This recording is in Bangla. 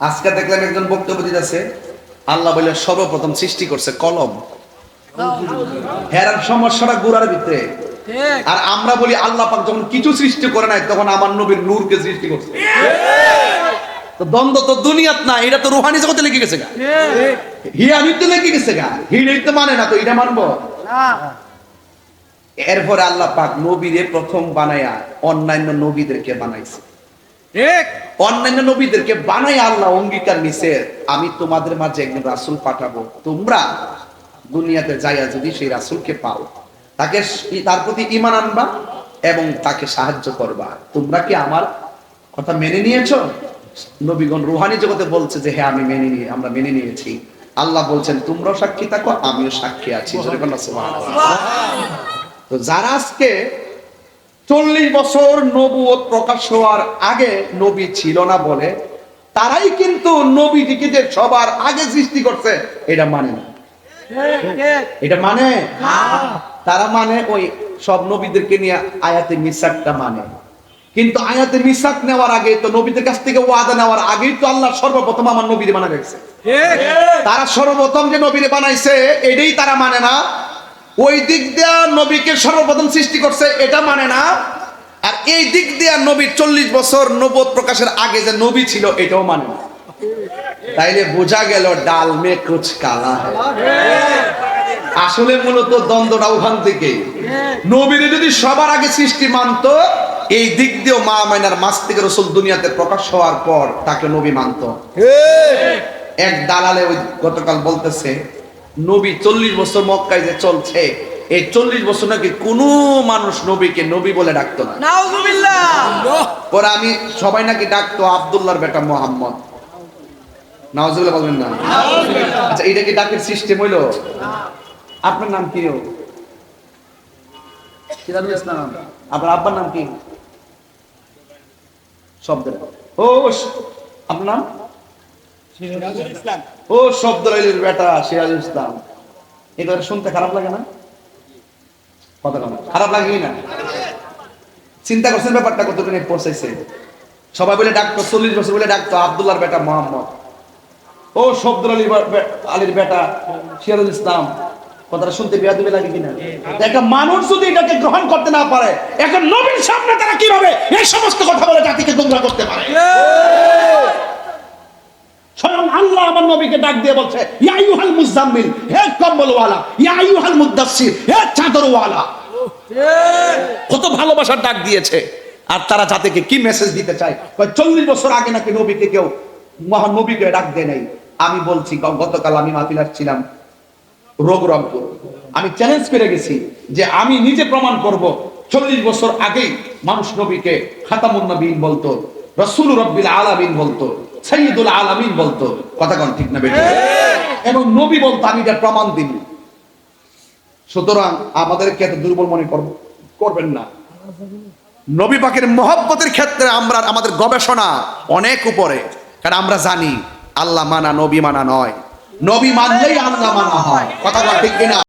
আজকে দেখলাম একজন বক্তব্য দিতেছে আল্লাহ বলে সর্বপ্রথম সৃষ্টি করছে কলম। হেরার সমস্যাটা গুড়ার ভিতরে। আর আমরা বলি আল্লাহ পাক যখন কিছু সৃষ্টি করে নাই তখন আমার নবীর নূরকে সৃষ্টি করছে। তো দ্বন্দ্ব তো দুনিয়াত না এটা তো রুহানি জগতে লেগে গেছে গা। হিয়া তো লেগে গেছে গা। হিড়েই তো মানে না তো এটা মানবো? এরপরে আল্লাহ পাক নবীরে প্রথম বানায়া অন্যান্য নবীদেরকে বানাইছে। অন্যান্য নবীদেরকে বানাই আল্লাহ অঙ্গীকার নিছে। আমি তোমাদের মাঝে একজন রাসূল পাঠাবো। তোমরা দুনিয়াতে যাইয়া যদি সেই রাসূলকে পাও তাকে তার প্রতি ঈমান আনবা এবং তাকে সাহায্য করবা। তোমরা কি আমার কথা মেনে নিয়েছো? নবীগণ রুহানি জগতে বলছে যে হ্যাঁ আমি মেনে নিয়ে আমরা মেনে নিয়েছি। আল্লাহ বলছেন তোমরাও সাক্ষী থাকো আমিও সাক্ষী আছি। তো যারা আজকে চল্লিশ বছর নবুয়ত প্রকাশ হওয়ার আগে নবী ছিল না বলে তারাই কিন্তু নবীটিকে যে সবার আগে সৃষ্টি করছে। এটা মানে না। এটা মানে? তারা মানে ওই সব নবীদেরকে নিয়ে আয়াতে মিসাকটা মানে। কিন্তু আয়াতে মিসাক নেওয়ার আগে তো নবীদের কাছ থেকে ওয়াদা নেওয়ার আগেই তো আল্লাহ সর্বপ্রথম আমার নবীরে বানা গেছে তারা সর্বপ্রথম যে নবীরে বানাইছে এটাই তারা মানে না। ওই দিক দিয়া নবীকে সর্বপ্রথম সৃষ্টি করছে এটা মানে না। আর এই দিক দিয়া নবীর চল্লিশ বছর নবদ প্রকাশের আগে যে নবী ছিল এটাও মানে না। তাইলে বোঝা গেল ডাল মে কুচ কালা আসলে মূলত দ্বন্দ্বটা ওখান থেকে। নবীরে যদি সবার আগে সৃষ্টি মানতো এই দিক দিয়েও মা মাইনার মাস থেকে রসুল দুনিয়াতে প্রকাশ হওয়ার পর তাকে নবী মানতো। এক দালালে ওই গতকাল বলতেছে নবী চল্লিশ বছর মক্কায় যে চলছে এই চল্লিশ বছর নাকি কোনো মানুষ নবীকে নবী বলে ডাকতো না। পরে আমি সবাই নাকি ডাকতো আব্দুল্লাহর বেটা মোহাম্মদ। নাওজুবিল্লাহ বলবেন না? আচ্ছা এটা কি ডাকের সিস্টেম হইল? আপনার নাম কি ইসলাম। আপনার আব্বার নাম কি? শব্দ ও আপনার নাম? ও শব্দ রাইলের বেটা সিরাজুল ইসলাম। শুনতে খারাপ লাগে না? কথা খারাপ লাগে না। চিন্তা করছেন ব্যাপারটা পৌঁছাইছে? সবাই বলে ডাকতো, চল্লিশ বছর বলে ডাকতো, আবদুল্লাহর বেটা মোহাম্মদ। ও শব্দুল আলী আলীর বেটা সিরাজুল ইসলাম। কথাটা শুনতে বেয়াদুবে লাগে কিনা? একটা মানুষ যদি এটাকে গ্রহণ করতে না পারে, একটা নবীর সামনে তারা কীভাবে এই সমস্ত কথা বলে জাতিকে গুমরা করতে পারে স্বয়ং আল্লাহ আমার নবীকে ডাক দিয়ে বলছে, ইয়া আইয়ুহাল মুজাম্মিল, হে কম্বলওয়ালা, ইয়া আইয়ুহাল মুদাসসির, হে চাদরওয়ালা। কত ভালোবাসার ডাক দিয়েছে। আর তারা জাতিকে কি মেসেজ দিতে চায়? চল্লিশ বছর আগে নাকি নবীকে কেউ, মহান নবীকে ডাক দেয় নাই। আমি বলছি গতকাল আমি মাতিলার ছিলাম রোগ রংপুর আমি চ্যালেঞ্জ করে গেছি যে আমি নিজে প্রমাণ করব, চল্লিশ বছর আগেই মানুষ নবীকে খাতামুন নবীন বলতো, রসুল রব্বিল আলামিন বলতো। সৈয়দুল আলামিন বলতো কথা কোন ঠিক না বেটি এবং নবী বলতো আমি এটা প্রমাণ দিন সুতরাং আমাদেরকে এত দুর্বল মনে করব- করবেন না। নবী পাকের মহব্বতের ক্ষেত্রে আমরা আমাদের গবেষণা অনেক উপরে কারণ আমরা জানি আল্লাহ মানা নবী মানা নয়। নবী মানলেই আল্লাহ মানা হয়। কথা বল ঠিক কিনা?